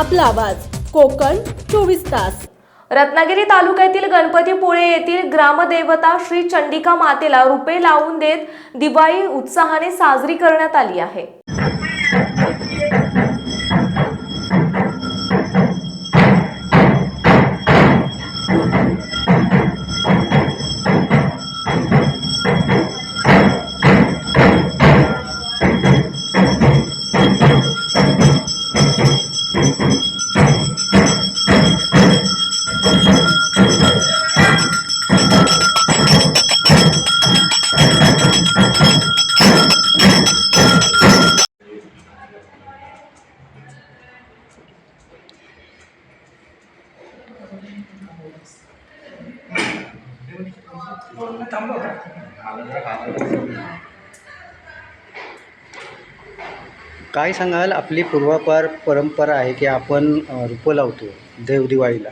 आपला आवाज. कोकण चोवीस तास. रत्नागिरी तालुक्यातील गणपतीपुळे येथील ग्रामदेवता श्री चंडिका मातेला रुपे लावून देत दिवाळी उत्साहाने साजरी करण्यात आली आहे. काय सांगाल? आपली पूर्वापार परंपरा आहे की आपण अ, रोपं लावतो देवदिवाळीला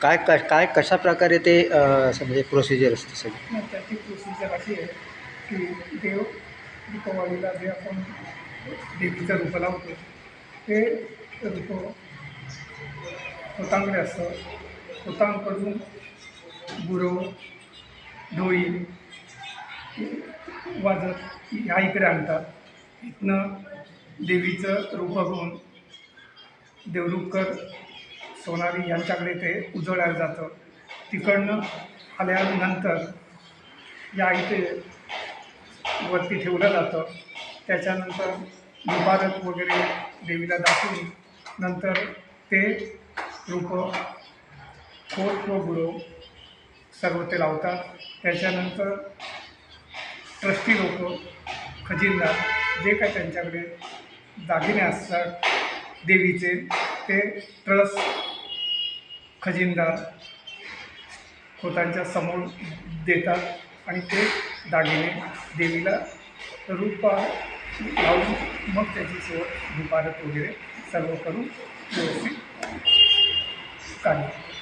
काय क काय कशा प्रकारे ते म्हणजे प्रोसिजर असते सगळी? त्याची प्रोसिजर अशी आहे की देव दीपावलीला जे आपण देवीचं रूप लावतो ते रूप होतांकडे असतं. होतांकडून गुरव डोई वाजत ह्या इकडे आणतात. इथनं देवीचं रूप बघून देवरुखकर सोनारी यांच्याकडे ते उजळलं जातं. तिकडनं आल्यानंतर या इथे वरती ठेवलं जातं. त्याच्यानंतर दुपारत वगैरे देवीला दाखवून नंतर ते रूप खोट व बुडव सर्व ते लावतात. त्याच्यानंतर ट्रस्टी लोक खजिनदार जे काय त्यांच्याकडे दागिने असतात देवीचे ते ट्रस्ट खजिनदार खोतांच्या समोर देतात आणि ते दागिने देवीला रूपा लावून मग त्याची सोय दुपारत वगैरे सर्व करून व्यवस्थित काढतात.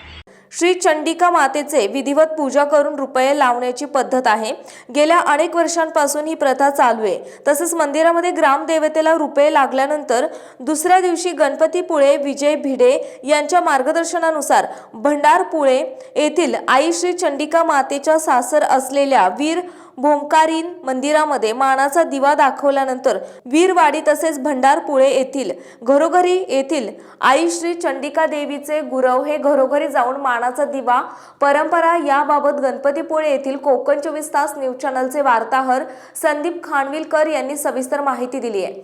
श्री चंडिका मातेचे विधिवत पूजा करून रुपये लावण्याची पद्धत आहे. गेल्या अनेक वर्षांपासून ही प्रथा चालू आहे. तसंच मंदिरामध्ये ग्रामदेवतेला रुपये लागल्यानंतर दुसऱ्या दिवशी गणपतीपुळे विजय भिडे यांच्या मार्गदर्शनानुसार भंडारपुळे येथील आई श्री चंडिका मातेच्या सासर असलेल्या वीर भोमकारीन मंदिरामध्ये मानाचा दिवा दाखवल्यानंतर वीरवाडी तसेच भंडारपुळे येथील घरोघरी येथील आई श्री चंडिका देवीचे गुरव हे घरोघरी जाऊन मानाचा दिवा परंपरा याबाबत गणपतीपुळे येथील कोकण चोवीस तास न्यूज चॅनलचे वार्ताहर संदीप खानविलकर यांनी सविस्तर माहिती दिली आहे.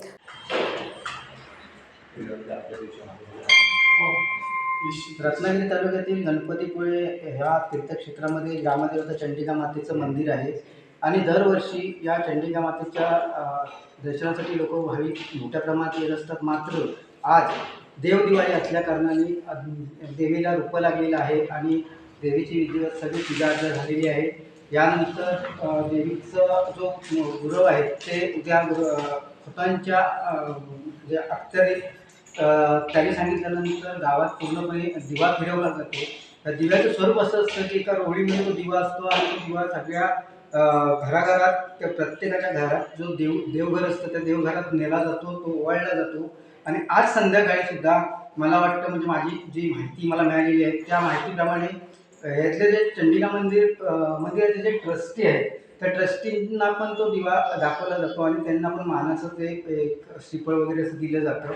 हो. रत्नागिरी तालुक्यातील गणपतीपुळे ह्या तीर्थक्षेत्रामध्ये ग्रामदेवता चंडिका मातेचं मंदिर आहे. आणि दरवर्षी या चंडिका मातेच्या दर्शनासाठी लोक भाविक मोठ्या प्रमाणात येत असतात. मात्र आज देवदिवाळी असल्याकारणाने देवीला रूपं लागलेलं आहे आणि देवीची विधिवत सगळी पूजा अर्चा झालेली आहे. यानंतर देवीचं जो गुरव आहे ते उद्या गुरु जे अखत्यारीत त्यांनी सांगितल्यानंतर गावात पूर्णपणे दिवा फिरवला जातो. त्या दिव्याचं स्वरूप असं असतं की एका रोळीमध्ये तो दिवा असतो आणि तो दिवा सगळ्या घराघरात त्या प्रत्येकाच्या घरात जो देव देवघर असतं त्या देवघरात नेला जातो तो ओवाळला जातो. आणि आज संध्याकाळी सुद्धा मला वाटतं म्हणजे माझी जी माहिती मला मिळालेली आहे त्या माहितीप्रमाणे यातले जे चंडिका मंदिर मंदिराचे जे ट्रस्टी आहेत त्या ट्रस्टींना पण तो दिवा दाखवला जातो आणि त्यांना पण मानाचं ते एक श्रीफळ वगैरे असं दिलं जातं.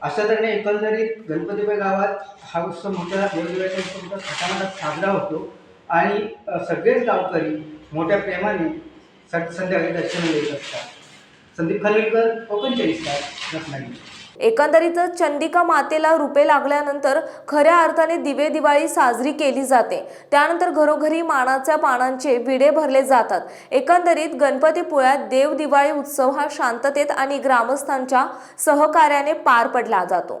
अशा तऱ्हेने एकंदरीत गणपतीबाई गावात हा उत्सव मोठ्या देवदेवाच्या उत्सव मोठा साजरा होतो. आणि सगळेच गावकरी मोठ्या प्रेमाने स संध्याकाळी दर्शन घेत असतात. संदीप खानविलकर कोकण चोवीस तास रत्नागिरी. एकंदरीतच चंडिका मातेला रुपे लागल्यानंतर खऱ्या अर्थाने दिवे दिवाळी साजरी केली जाते. त्यानंतर घरोघरी मानाच्या पानांचे विडे भरले जातात. एकंदरीत गणपतीपुळ्यात देव दिवाळी उत्सव हा शांततेत आणि ग्रामस्थांच्या सहकार्याने पार पडला जातो.